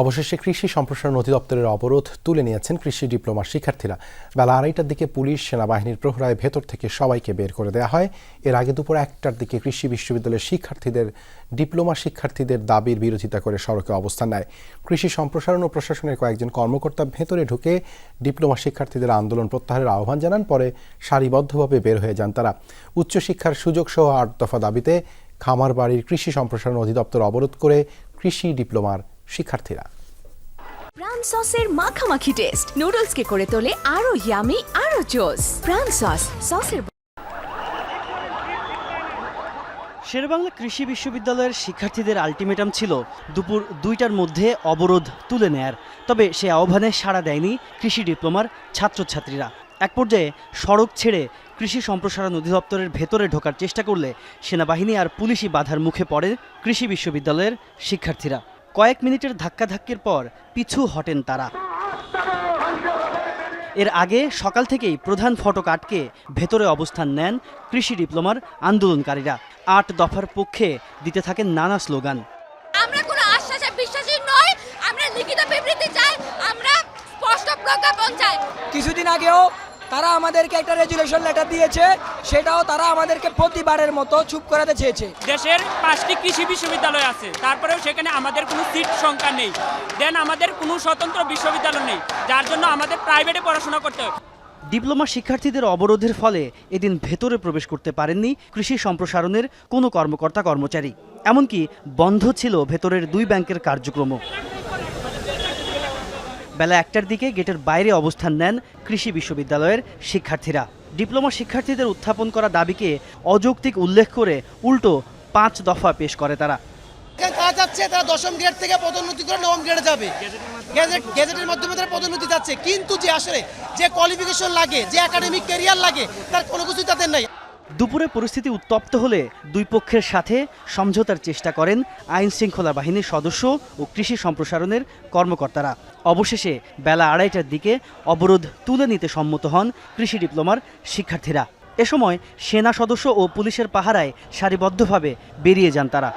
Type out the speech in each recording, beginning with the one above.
অবশেষে কৃষি সম্প্রসারণ অধিদপ্তরের অবরোধ তুলে নিয়েছেন কৃষি ডিপ্লোমার শিক্ষার্থীরা। বেলা আড়াইটার দিকে পুলিশ সেনাবাহিনীর প্রহরায় ভেতর থেকে সবাইকে বের করে দেওয়া হয়। এর আগে দুপুর একটার দিকে কৃষি বিশ্ববিদ্যালয়ের শিক্ষার্থীদের, ডিপ্লোমা শিক্ষার্থীদের দাবির বিরোধিতা করে সড়কে অবস্থান নেয়। কৃষি সম্প্রসারণ ও প্রশাসনের কয়েকজন কর্মকর্তা ভেতরে ঢুকে ডিপ্লোমা শিক্ষার্থীদের আন্দোলন প্রত্যাহারের আহ্বান জানান, পরে সারিবদ্ধভাবে বের হয়ে যান তারা। উচ্চশিক্ষার সুযোগ সহ আট দফা দাবিতে খামারবাড়ির কৃষি সম্প্রসারণ অধিদপ্তর অবরোধ করে কৃষি ডিপ্লোমার শিক্ষার্থীরা। প্রাণ সসের মাখামাখি টেস্ট নুডলসকে করে তোলে আরও ইয়ামি আরও জোস প্রাণ সস সসের শেরবাংলা কৃষি বিশ্ববিদ্যালয়ের শিক্ষার্থীদের আলটিমেটাম ছিল দুপুর দুইটার মধ্যে অবরোধ তুলে নেয়ার। তবে সে আহ্বানে সাড়া দেয়নি কৃষি ডিপ্লোমার ছাত্রছাত্রীরা। এক পর্যায়ে সড়ক ছেড়ে কৃষি সম্প্রসারণ অধিদপ্তরের ভেতরে ঢোকার চেষ্টা করলে সেনাবাহিনী আর পুলিশি বাধার মুখে পড়ে কৃষি বিশ্ববিদ্যালয়ের শিক্ষার্থীরা। কয়েক মিনিটের ধাক্কাধাক্কির পর পিছু হটেন তারা। এর আগে সকাল থেকেই প্রধান ফটক আটকে ভেতরে অবস্থান নেন কৃষি ডিপ্লোমার আন্দোলনকারীরা। আট দফার পক্ষে দিতে থাকেন নানা স্লোগান। আমরা কোনো আশ্বাসে বিশ্বাসী নই আমরা লিখিত বিবৃতি চাই আমরা স্পষ্ট প্রজ্ঞাপন চাই। কিছুদিন আগেও তারা আমাদেরকে একটা রেজুলেশন লেটার দিয়েছে সেটাও তারা আমাদেরকে প্রতিবারের মতো চুপ করাতে চেয়েছে। দেশের পাঁচটি কৃষি বিশ্ববিদ্যালয় আছে তারপরেও সেখানে আমাদের কোনো সিট সংখ্যা নেই। দেন আমাদের কোনো স্বতন্ত্র বিশ্ববিদ্যালয় নেই যার জন্য আমাদের প্রাইভেটে পড়াশোনা করতে হয়। ডিপ্লোমা শিক্ষার্থীদের অবরোধের ফলে এদিন ভেতরে প্রবেশ করতে পারেননি কৃষি সম্প্রসারণের কোনো কর্মকর্তা কর্মচারী এমনকি বন্ধ ছিল ভেতরের দুই ব্যাংকের কার্যক্রমও। বেলা একটার দিকে গেটের বাইরে অবস্থান নেন কৃষি বিশ্ববিদ্যালয়ের শিক্ষার্থীরা। ডিপ্লোমা শিক্ষার্থীদের উত্থাপন করা দাবিকে অযৌক্তিক উল্লেখ করে উল্টো পাঁচ দফা পেশ করে তারা। তারা দশম থেকে পদোন্নতি যাবে। গ্যাজেট গ্যাজেটের মাধ্যমে তারা পদোন্নতি যাচ্ছে কিন্তু যে আসলে যে কোয়ালিফিকেশন লাগে, যে একাডেমিক ক্যারিয়ার লাগে, তার কোনো কিছুই তাদের নাই। দুপুরে পরিস্থিতি উত্তপ্ত হলে দুই পক্ষের সাথে সমঝোতার চেষ্টা করেন আইন শৃঙ্খলা বাহিনীর সদস্য ও কৃষি সম্প্রসারণের কর্মকর্তারা। অবশেষে বেলা আড়াইটার দিকে অবরোধ তুলে নিতে সম্মত হন কৃষি ডিপ্লোমার শিক্ষার্থীরা। এ সময় সেনা সদস্য ও পুলিশের পাহারায় সারিবদ্ধভাবে বেরিয়ে যান তারা।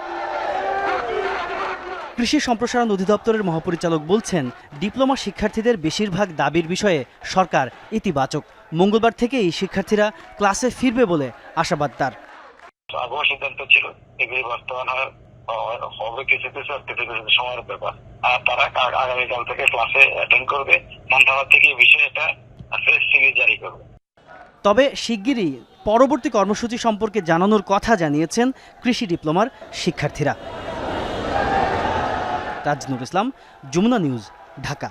কৃষি সম্প্রসারণ অধিদপ্তরের মহাপরিচালক বলছেন, ডিপ্লোমা শিক্ষার্থীদের বেশিরভাগ দাবির বিষয়ে সরকার ইতিবাচক। মঙ্গলবার থেকেই শিক্ষার্থীরা ক্লাসে ফিরবে বলে আশাবাদ তার। আবহাওয়া সিদ্ধান্ত ছিল এগুলি বাস্তবায়ন হবে কিছু কিছু আর কিছু কিছু সময়ের ব্যাপার। আর তারা আগামীকাল থেকে ক্লাসে অ্যাটেন্ড করবে। মন্ত্রণালয় থেকে এই বিষয়ে একটা ফ্রেশ সিরিজ জারি করবে। তবে শিগগিরই পরবর্তী কর্মসূচি সম্পর্কে জানানোর কথা জানিয়েছেন কৃষি ডিপ্লোমার শিক্ষার্থীরা। তাজনুর ইসলাম যমুনা নিউজ ঢাকা।